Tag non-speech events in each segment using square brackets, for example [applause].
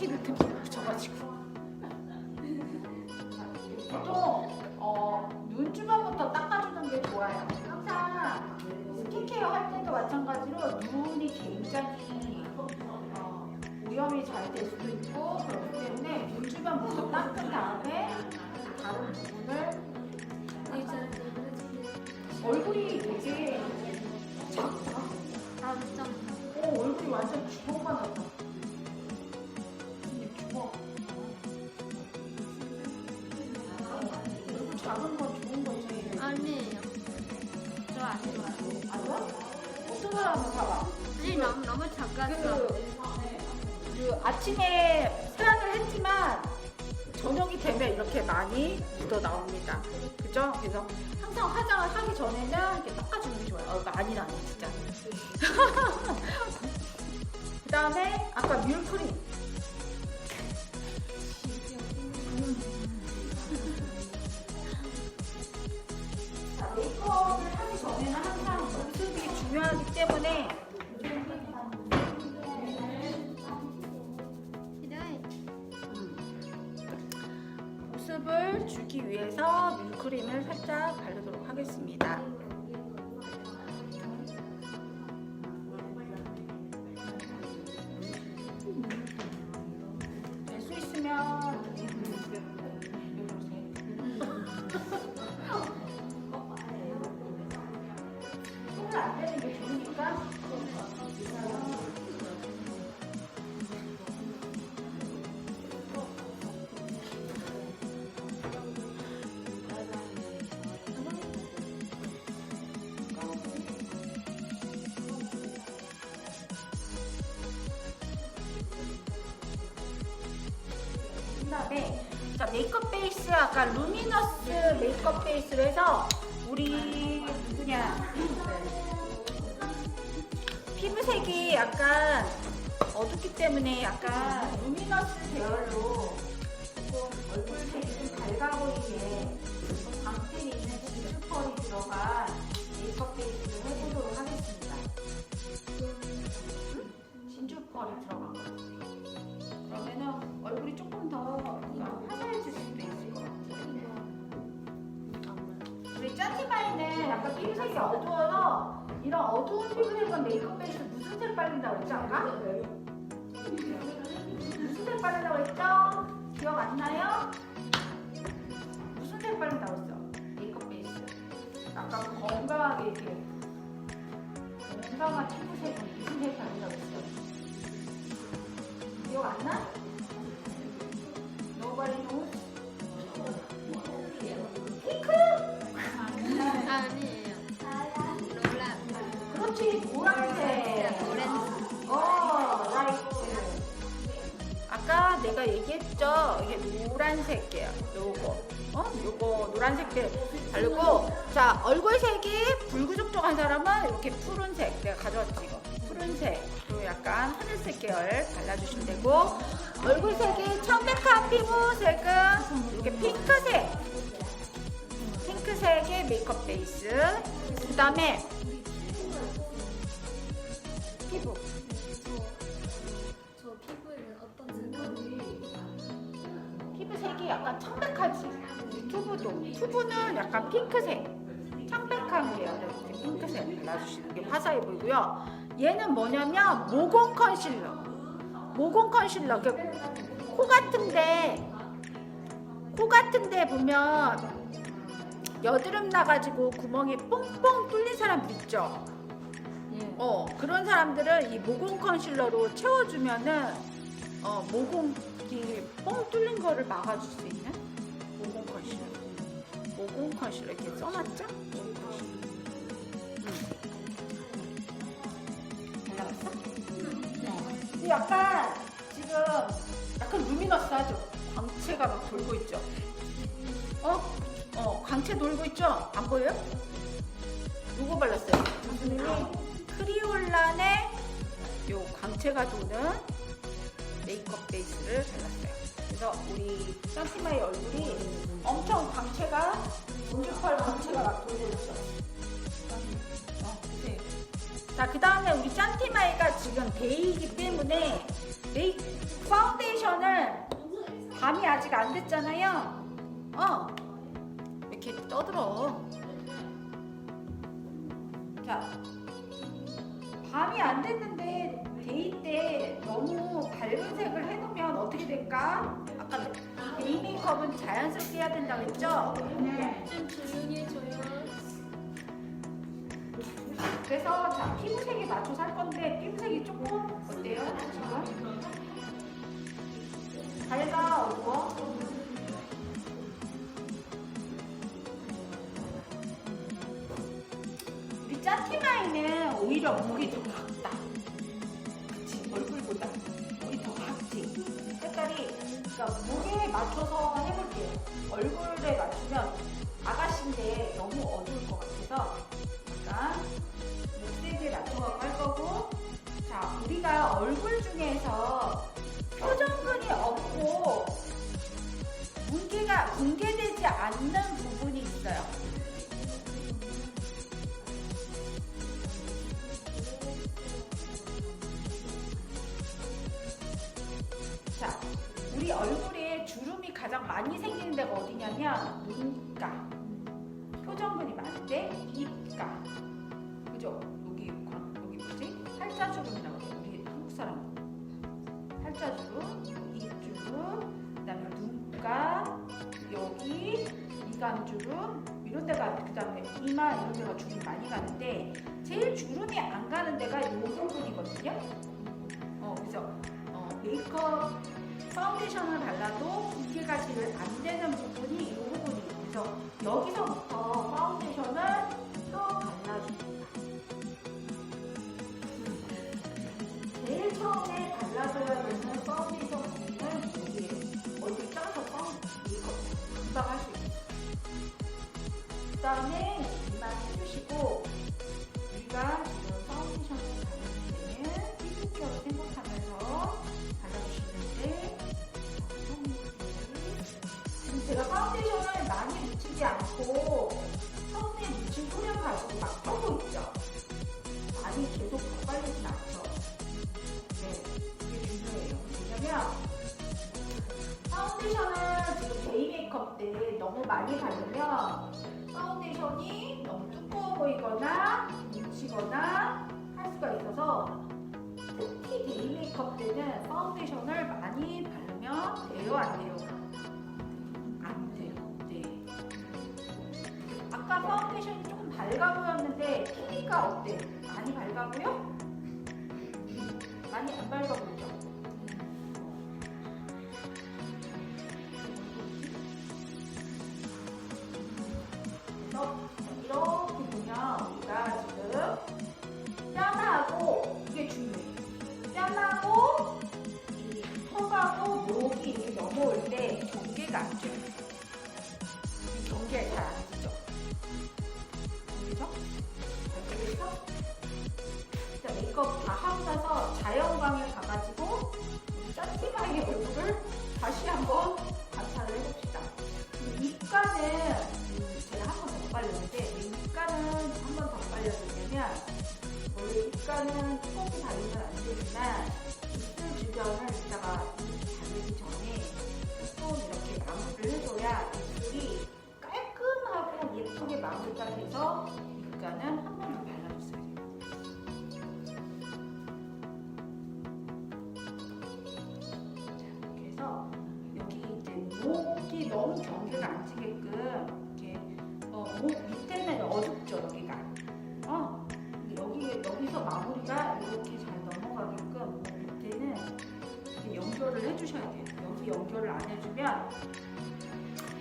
이 저안 좋아요. 안 좋아? 어떤 사람은 봐봐. 아니 너무 너무 작았어. 그, 그 아침에 세안을 했지만 저녁이 되면 이렇게 많이 묻어 나옵니다. 그죠? 그래서 항상 화장을 하기 전에는 이렇게 닦아주는 게 좋아요. 어, 많이는 아니에요, 진짜. [laughs] 그 다음에 아까 뮬크림. 아까 루미너스 메이크업 베이스로 해서 우리 누구냐 피부색이 약간 어둡기 때문에 약간 루미너스 계열로 조금 얼굴색이 좀 밝아 보이게 좀 광택이 있는 진주펄이 들어간 메이크업 베이스를 해보도록 하겠습니다. 응? 진주펄이 들어간 거. 그러면은 얼굴이 조금 더 우리 짜티바이는 약간 피부색이 어두워서 이런 어두운 피부색은 메이크업 베이스 무슨 색 바른다고 했죠 아까? 무슨 색 바른다고 했죠? 기억 안 나요? 무슨 색 바른다고 했어? 메이크업 베이스 그 건강하게 이렇게 건강한 피부색은 무슨 색 바른다고 했어? 기억 안 나? Nobody? 내가 얘기했죠. 이게 노란색이에요. 요거. 어? 요거 노란색들 바르고 자 얼굴색이 불구족족한 사람은 이렇게 푸른색. 내가 가져왔지 이거. 푸른색. 또 약간 하늘색 계열 발라주시면 되고 얼굴색이 청백한 피부색은 이렇게 핑크색. 핑크색의 메이크업 베이스. 그 다음에 피부 약간 청백하지 튜브도. 튜브는 약간 핑크색. 청백한 계열의 이렇게 핑크색 발라주시는 게 화사해 보이고요. 얘는 뭐냐면 모공 컨실러. 모공 컨실러. 그코 같은데 코 같은데 보면 여드름 나가지고 구멍이 뽕뽕 뚫린 사람들 있죠? 예. 어 그런 사람들은 이 모공 컨실러로 채워주면은 어 모공 이뻥 뚫린 거를 막아줄 수 있는 모공 컨실러. 모공 컨실러 이렇게 써놨죠? 모공 컨실러. 음. 잘 나갔어? 근데 약간 지금 약간 루미너스 하죠? 광채가 막 돌고 있죠? 어? 어 광채 돌고 있죠? 안 보여요? 누구 발랐어요? 교수님이 크리올란의 요 광채가 도는 메이크업 베이스를 발랐어요. 그래서 우리 산티마의 얼굴이 엄청 광채가 진주펄 광채가 막 돌고 있죠. 어, 보세요. 자, 그 다음에 우리 짠티마이가 지금 데이이기 때문에 메이 파운데이션을 밤이 아직 안 됐잖아요. 어. 왜 이렇게 떠들어? 자, 밤이 안 됐는데 데이 때 너무 밝은 색을 해놓으면 어떻게 될까? 아까 데이 메이크업은 자연스럽게 해야 된다고 했죠? 좀 조용히 해줘요. 그래서 자 피부색에 맞춰서 할 건데 피부색이 조금 어때요 지금? 밝아 어두워? 우리 짜티마이는 오히려 목이 더 뭉개되지 않는 부분 주름 이런 데가 그 다음에 이마 이런 데가 주름 많이 가는데 제일 주름이 안 가는 데가 이 부분이거든요. 어 그래서 어, 메이크업 파운데이션을 발라도 붓기가 제일 안 되는 부분이 이 부분이에요. 그래서 여기서부터 파운데이션을 또 발라줍니다. 제일 처음에 발라줘야 되는 파운데이션 다음에 특히 데이 메이크업 때는 파운데이션을 많이 바르면 돼요, 안 돼요? 안 돼요. 네. 아까 파운데이션이 조금 밝아 보였는데 피니까 어때? 많이 밝아 보여? 많이 안 밝아 보이 경계가 연결을 안 해주면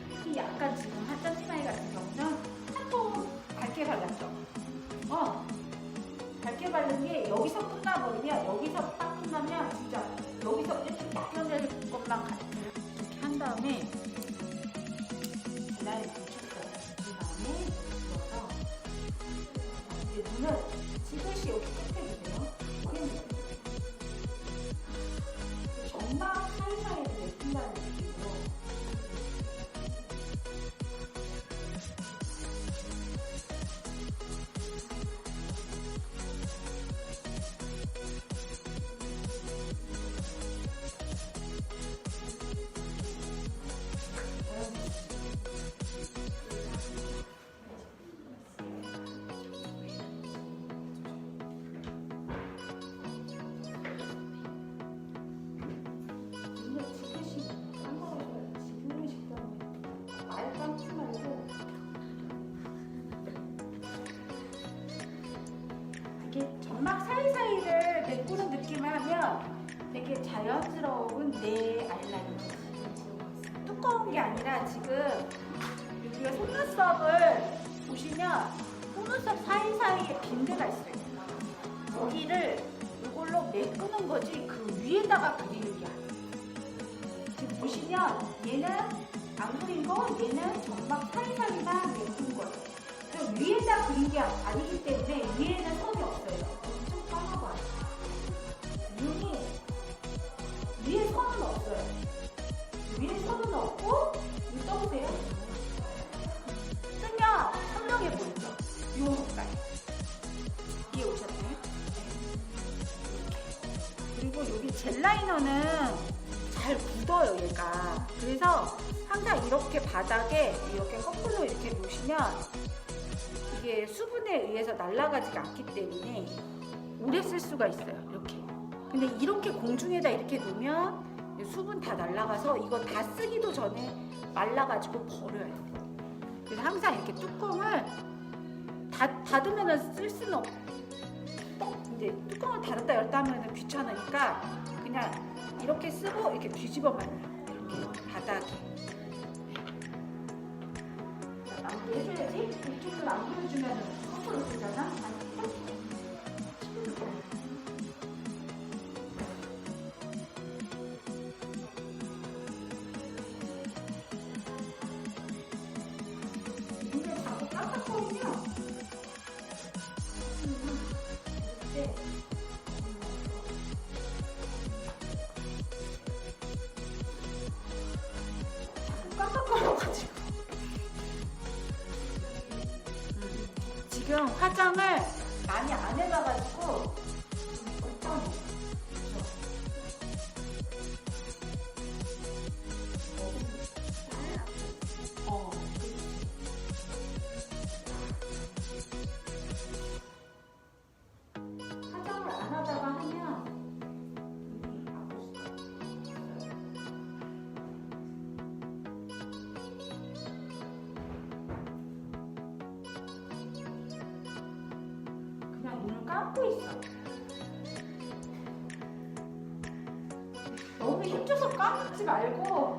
특히 약간 지금 한짠티마이 같은 경우는 한통 밝게 발랐죠. 어 밝게 바른 게 여기서 끝나버리면 여기서 딱 끝나면 진짜 여기서 이렇게 닦여낼 것만 같아 되게 자연스러운 내 아이라인. 두꺼운 게 아니라 지금 여기가 속눈썹을 보시면 속눈썹 사이사이에 빈대가 있어요. 여기를 이걸로 메꾸는 거지 그 위에다가 그리는 게 아니에요. 지금 보시면 얘는 안 그린 거, 얘는 점막 사이사이만 메꾼 거예요. 그 위에다 그린 게 아니기 때문에 위에는 선이 없어요. 젤 라이너는 잘 굳어요 얘가. 그래서 항상 이렇게 바닥에 이렇게 거꾸로 이렇게 놓으시면 이게 수분에 의해서 날아가지가 않기 때문에 오래 쓸 수가 있어요. 이렇게. 근데 이렇게 공중에다 이렇게 놓으면 수분 다 날아가서 이거 다 쓰기도 전에 말라가지고 버려야 돼요. 그래서 항상 이렇게 뚜껑을 닫, 닫으면 쓸 수는 없. 어, 근데 뚜껑을 닫았다 열다 하면 귀찮으니까 그냥 이렇게 쓰고 이렇게 뒤집어만 놔요. 이렇게 바닥에. 자, 남도 해줘야지. 이쪽으로 안 보여주면 거꾸로 쓰잖아. 음, 지금 화장을 많이 안 해봐가지고 감고 있어. 너무 힘줘서 감지 말고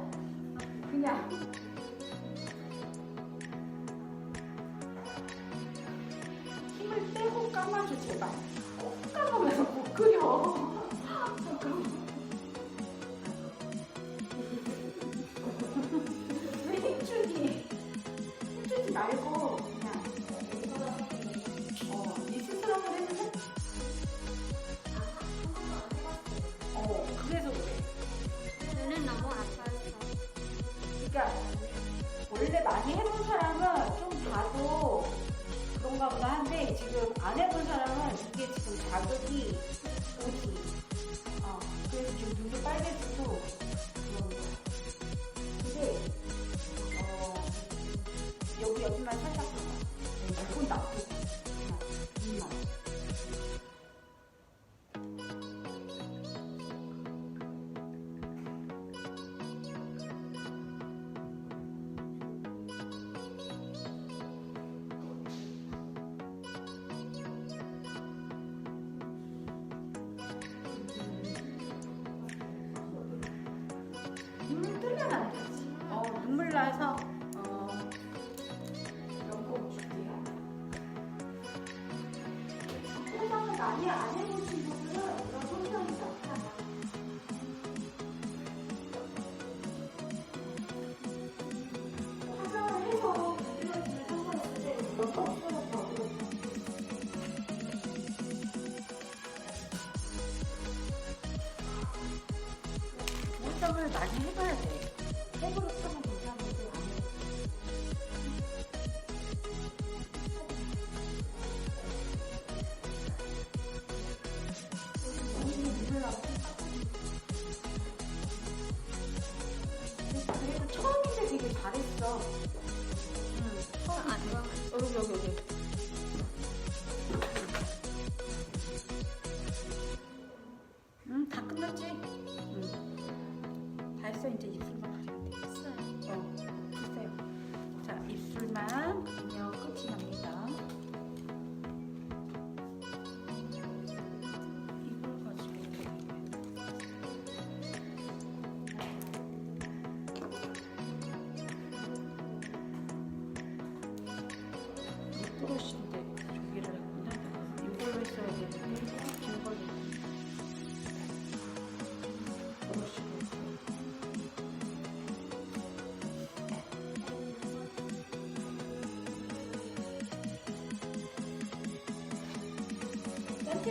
많이 안 해보신 분들은 이런 손상이 나타나. 화장을 해서 이런 상관없을 때 이런 거 그렇죠. 화장을 많이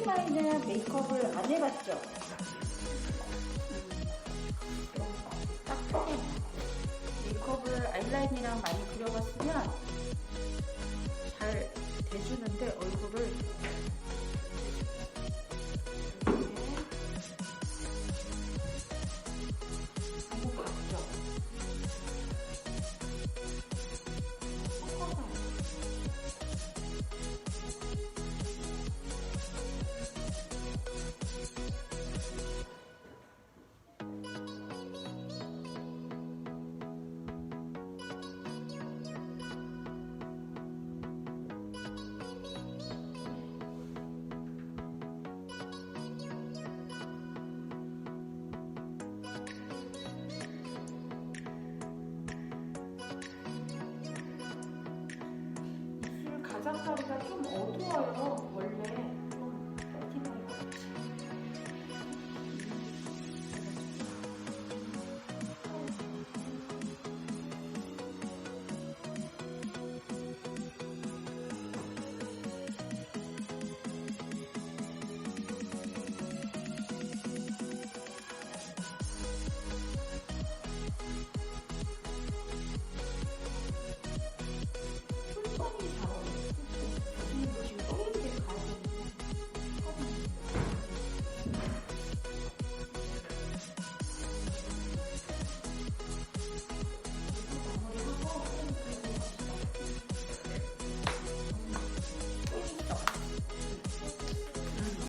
라인은 메이크업을 안 해봤죠? 딱 크게 메이크업을 아이라인이랑 많이 그려봤으면 가장자리가 좀 어두워요.